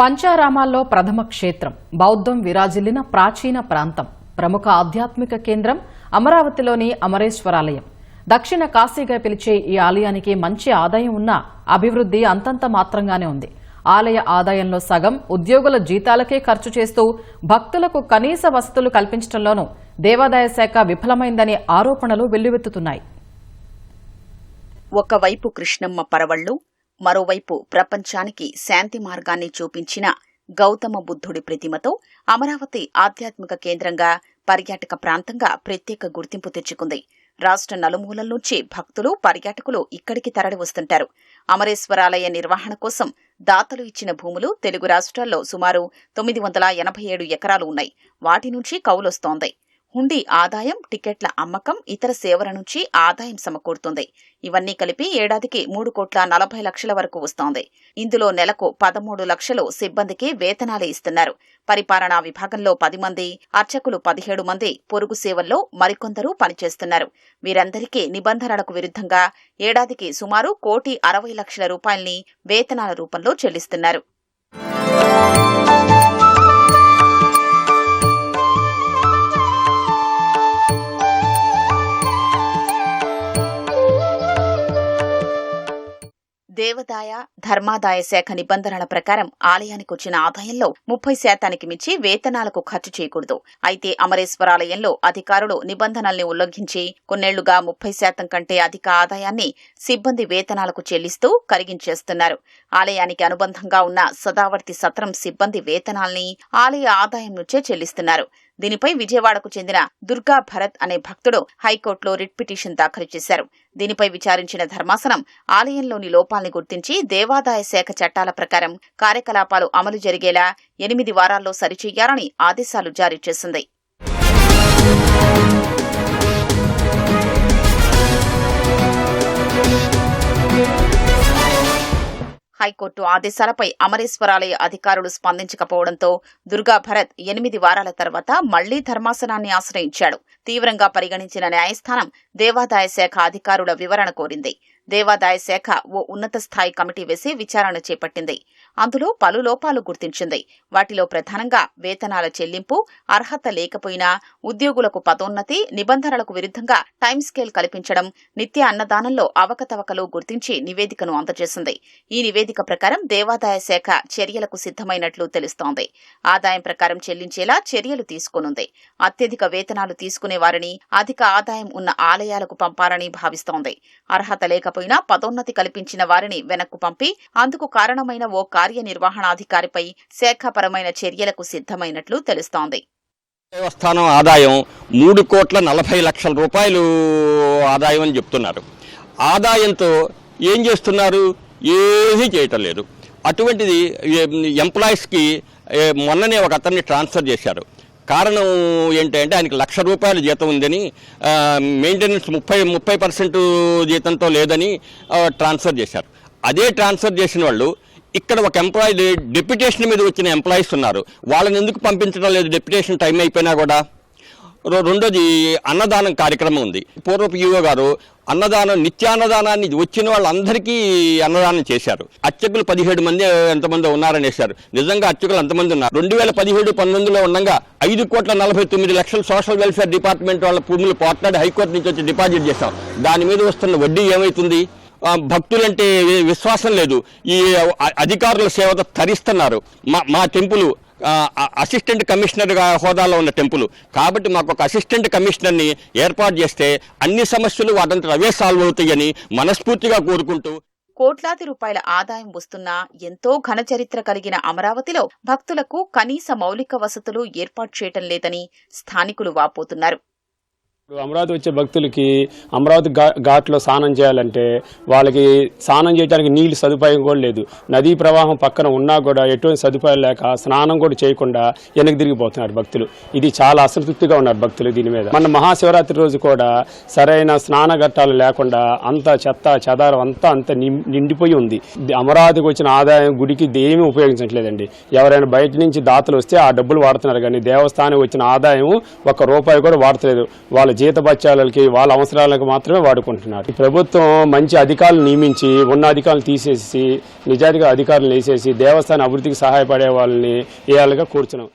పంచారామాల్లో ప్రథమ క్షేత్రం బౌద్ధం విరాజిల్లిన ప్రాచీన ప్రాంతం ప్రముఖ ఆధ్యాత్మిక కేంద్రం అమరావతిలోని అమరేశ్వరాలయం. దక్షిణ కాశీగా పిలిచే ఈ ఆలయానికి మంచి ఆదాయం ఉన్నా అభివృద్ధి అంతంత మాత్రంగానే ఉంది. ఆలయ ఆదాయంలో సగం ఉద్యోగుల జీతాలకే ఖర్చు చేస్తూ భక్తులకు కనీస వసతులు కల్పించడంలోనూ దేవాదాయ శాఖ విఫలమైందనే ఆరోపణలు వెల్లువెత్తుతున్నాయి. ఒకవైపు కృష్ణమ్మ పరవళ్ళు మరోవైపు ప్రపంచానికి శాంతి మార్గాన్ని చూపించిన గౌతమ బుద్ధుడి ప్రతిమతో అమరావతి ఆధ్యాత్మిక కేంద్రంగా పర్యాటక ప్రాంతంగా ప్రత్యేక గుర్తింపు తెచ్చుకుంది. రాష్ట్ర నలుమూలల నుంచి భక్తులు పర్యాటకులు ఇక్కడికి తరలి వస్తుంటారు. అమరేశ్వరాలయ నిర్వహణ కోసం దాతలు ఇచ్చిన భూములు తెలుగు రాష్ట్రాల్లో సుమారు తొమ్మిది వందల ఎనభై ఏడు ఎకరాలు ఉన్నాయి. వాటి నుంచి కౌలొస్తోంది హుండీ ఆదాయం టికెట్ల అమ్మకం ఇతర సేవల నుంచి ఆదాయం సమకూరుతుంది. ఇవన్నీ కలిపి ఏడాదికి మూడు కోట్ల నలభై లక్షల వరకు వస్తోంది. ఇందులో నెలకు పదమూడు లక్షలు సిబ్బందికి వేతనాలే ఇస్తున్నారు. పరిపాలనా విభాగంలో పది మంది అర్చకులు పదిహేడు మంది పొరుగు సేవల్లో మరికొందరు పనిచేస్తున్నారు. వీరందరికీ నిబంధనలకు విరుద్ధంగా ఏడాదికి సుమారు కోటి అరవై లక్షల రూపాయల్ని వేతనాల రూపంలో చెల్లిస్తున్నారు. దేవదాయ ధర్మాదాయ శాఖ నిబంధనల ప్రకారం ఆలయానికి వచ్చిన ఆదాయంలో ముప్పై శాతానికి మించి వేతనాలకు ఖర్చు చేయకూడదు. అయితే అమరేశ్వరాలయంలో అధికారులు నిబంధనల్ని ఉల్లంఘించి కొన్నేళ్ళుగా ముప్పై శాతం కంటే అధిక ఆదాయాన్ని సిబ్బంది వేతనాలకు చెల్లిస్తూ కరిగించేస్తున్నారు. ఆలయానికి అనుబంధంగా ఉన్న సదావర్తి సత్రం సిబ్బంది వేతనాల్ని ఆలయ ఆదాయం నుంచే చెల్లిస్తున్నారు. దీనిపై విజయవాడకు చెందిన దుర్గా భరత్ అనే భక్తుడు హైకోర్టులో రిట్ పిటిషన్ దాఖలు చేశారు. దీనిపై విచారించిన ధర్మాసనం ఆలయంలోని లోపాల్ని గుర్తించి దేవాదాయ శాఖ చట్టాల ప్రకారం కార్యకలాపాలు అమలు జరిగేలా ఎనిమిది వారాల్లో సరిచేయాలని ఆదేశాలు జారీ చేసింది. హైకోర్టు ఆదేశాలపై అమరేశ్వరాలయ అధికారులు స్పందించకపోవడంతో దుర్గా భరత్ ఎనిమిది వారాల తర్వాత మళ్ళీ ధర్మాసనాన్ని ఆశ్రయించాడు. తీవ్రంగా పరిగణించిన న్యాయస్థానం దేవాదాయ శాఖ అధికారుల వివరణ కోరింది. దేవాదాయ శాఖ ఓ ఉన్నత స్థాయి కమిటీ వేసి విచారణ చేపట్టింది. అందులో పలు లోపాలు గుర్తించింది. వాటిలో ప్రధానంగా వేతనాల చెల్లింపు అర్హత లేకపోయినా ఉద్యోగులకు పదోన్నతి నిబంధనలకు విరుద్ధంగా టైం స్కేల్ కల్పించడం నిత్య అన్నదానంలో అవకతవకలు గుర్తించి నివేదికను అందజేసింది. ఈ నివేదిక ప్రకారం దేవాదాయ శాఖ చర్యలకు సిద్ధమైనట్లు తెలుస్తోంది. ఆదాయం ప్రకారం చెల్లించేలా చర్యలు తీసుకోనుంది. అత్యధిక వేతనాలు తీసుకునేవారిని అధిక ఆదాయం ఉన్న ఆలయాలకు పంపాలని భావిస్తోంది. అర్హత లేకపోయినా పదోన్నతి కల్పించిన వారిని వెనక్కు పంపి అందుకు కారణమైన ఓ కార్యనిర్వహణాధికారిపై శాఖపరమైన చర్యలకు సిద్ధమైనట్లు తెలుస్తోంది. దేవస్థానం ఆదాయం మూడు కోట్ల నలభై లక్షల రూపాయలు ఆదాయం అని చెప్తున్నారు. ఆదాయంతో ఏం చేస్తున్నారు? ఏమీ చేయటం లేదు. అటువంటిది ఎంప్లాయీస్కి మొన్ననే ఒక అతన్ని ట్రాన్స్ఫర్ చేశారు. కారణం ఏంటంటే ఆయనకి లక్ష రూపాయల జీతం ఉందని మెయింటెనెన్స్ ముప్పై ముప్పై పర్సెంట్ జీతంతో లేదని ట్రాన్స్ఫర్ చేశారు. అదే ట్రాన్స్ఫర్ చేసిన వాళ్ళు ఇక్కడ ఒక ఎంప్లాయీ డెప్యుటేషన్ మీద వచ్చిన ఎంప్లాయీస్ ఉన్నారు. వాళ్ళని ఎందుకు పంపించడం లేదు? డెప్యుటేషన్ టైం అయిపోయినా కూడా. రెండోది అన్నదానం కార్యక్రమం ఉంది. పూర్వపు ఈవో గారు అన్నదానం నిత్యాన్నదానాన్ని వచ్చిన వాళ్ళందరికీ అన్నదానం చేశారు. అర్చకులు పదిహేడు మంది ఎంతమంది ఉన్నారని వేశారు నిజంగా అర్చకులు అంతమంది ఉన్నారు? రెండు వేల పదిహేడు పంతొమ్మిదిలో ఉండగా ఐదు కోట్ల నలభై తొమ్మిది లక్షల సోషల్ వెల్ఫేర్ డిపార్ట్మెంట్ వాళ్ళ భూములు పోట్లాడి హైకోర్టు నుంచి వచ్చి డిపాజిట్ చేశాం. దాని మీద వస్తున్న వడ్డీ ఏమవుతుంది భక్తులంటే విశ్వాసం లేదు. ఈ అధికారుల సేవతో తరిస్తున్నారు. మా మా టెంపులు అసిస్టెంట్ కమిషనర్గా హోదాలో ఉన్న టెంపుల్. కాబట్టి మాకు ఒక అసిస్టెంట్ కమిషనర్ని ఏర్పాటు చేస్తే అన్ని సమస్యలు వాటంతా అవే సాల్వ్ అవుతాయని మనస్ఫూర్తిగా కోరుకుంటూ కోట్లాది రూపాయల ఆదాయం వస్తున్నా ఎంతో ఘన చరిత్ర కలిగిన అమరావతిలో భక్తులకు కనీస మౌలిక వసతులు ఏర్పాటు చేయటం లేదని స్థానికులు వాపోతున్నారు. అమరావతి వచ్చే భక్తులకి అమరావతి ఘాట్లో స్నానం చేయాలంటే వాళ్ళకి స్నానం చేయడానికి నీళ్ళు సదుపాయం కూడా లేదు. నదీ ప్రవాహం పక్కన ఉన్నా కూడా ఎటువంటి సదుపాయం లేక స్నానం కూడా చేయకుండా వెనక్కి తిరిగిపోతున్నారు భక్తులు. ఇది చాలా అసంతృప్తిగా ఉన్నారు భక్తులు దీని మీద. మన మహాశివరాత్రి రోజు కూడా సరైన స్నాన ఘట్టాలు లేకుండా అంత చెత్త చెదారం అంతా అంత నిం- నిండిపోయి ఉంది. అమరావతికి వచ్చిన ఆదాయం గుడికి దేమీ ఉపయోగించట్లేదండి. ఎవరైనా బయట నుంచి దాతలు వస్తే ఆ డబ్బులు వాడుతున్నారు కానీ దేవస్థానం వచ్చిన ఆదాయం ఒక్క రూపాయి కూడా వాడతలేదు వాళ్ళ జీతబత్యాలకి వాళ్ళ అవసరాలకు మాత్రమే వాడుకుంటున్నారు ఈ ప్రభుత్వం మంచి అధికారులు నియమించి ఉన్న అధికారులు తీసేసి నిజాయితీగా అధికారులు వేసేసి దేవస్థాన అభివృద్ధికి సహాయపడే వాళ్ళని వేయాలిగా కూర్చున్నాం